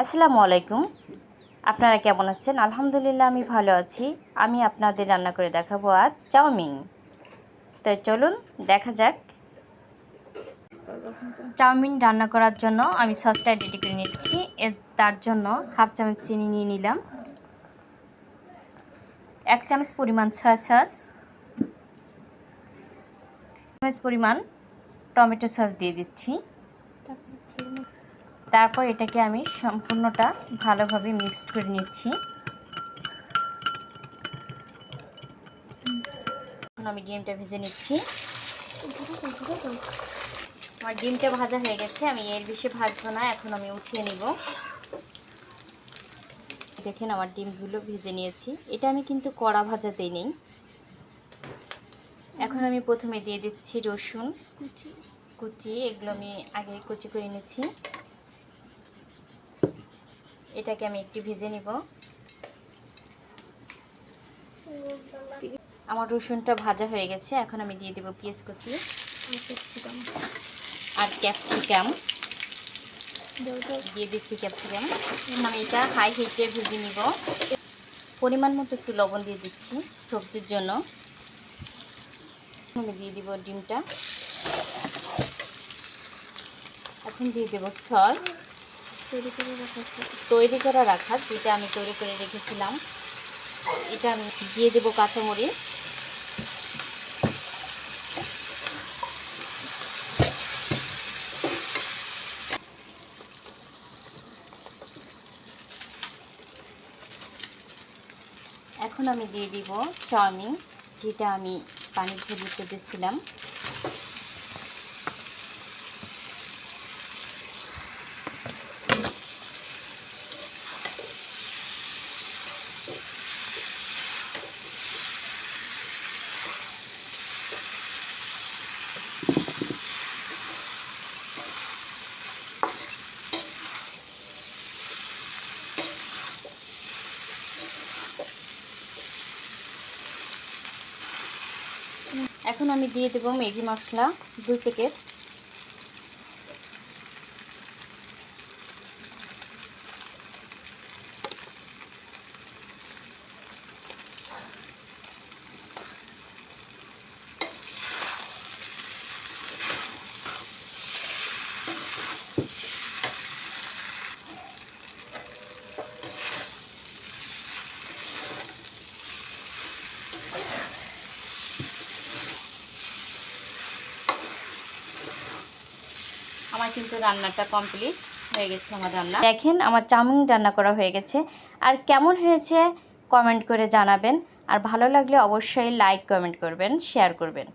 আসসালামু আলাইকুম। আপনারা কেমন আছেন? আলহামদুলিল্লাহ, আমি ভালো আছি। আমি আপনাদের রান্না করে দেখাবো আজ চাউমিন। তো চলুন, দেখা যাক। চাউমিন রান্না করার জন্য আমি সসটা রেডি করে নিচ্ছি। এর, তার জন্য হাফ চামচ চিনি নিয়ে নিলাম। এক চামচ পরিমাণ সয়া সস চামচ পরিমাণ টমেটো সস দিয়ে দিচ্ছি। তারপর এটাকে আমি সম্পূর্ণটা ভালোভাবে মিক্সড করে নিচ্ছি। এখন আমি ডিমটা ভেজে নিচ্ছি। আমার ডিমটা ভাজা হয়ে গেছে আমি এর বেশি ভাজবো না এখন আমি উঠিয়ে নিব। দেখেন আমার ডিমগুলো ভেজে নিয়েছি। এটা আমি কিন্তু কড়া ভাজাতেই নেই। এখন আমি প্রথমে দিয়ে দিচ্ছি রসুন। কুচি। এগুলো আমি আগে কুচি করে নিয়েছি এটাকে আমি একটু ভেজে নিব। আমার রসুনটা ভাজা হয়ে গেছে, এখন আমি দিয়ে দেবো পেঁয়াজ কুচি আর ক্যাপসিকাম। দিয়ে দিচ্ছি ক্যাপসিকাম। আমি এটা হাই হিটে ভেজে নিব। পরিমাণ মতো একটু লবণ দিয়ে দিচ্ছি সবজির জন্য। আমি দিয়ে দিব ডিমটা। এখন দিয়ে দেবো সস। তৈরি করে রাখা যেটা আমি তৈরি করে রেখেছিলাম, এটা আমি দিয়ে দেবো কাঁচামরিচ। এখন আমি দিয়ে দিব চাউমিন, যেটা আমি পানি ঝরিয়ে দিয়েছিলাম এখন আমি দিয়ে দেবো ম্যাগি মশলা দুই প্যাকেট। আমার কিন্তু রান্নাটা কমপ্লিট হয়ে গেছে আমার রান্না দেখেন আমার চাউমিন রান্না করা হয়ে গেছে। আর কেমন হয়েছে কমেন্ট করে জানাবেন। আর ভালো লাগলে অবশ্যই লাইক কমেন্ট করবেন শেয়ার করবেন।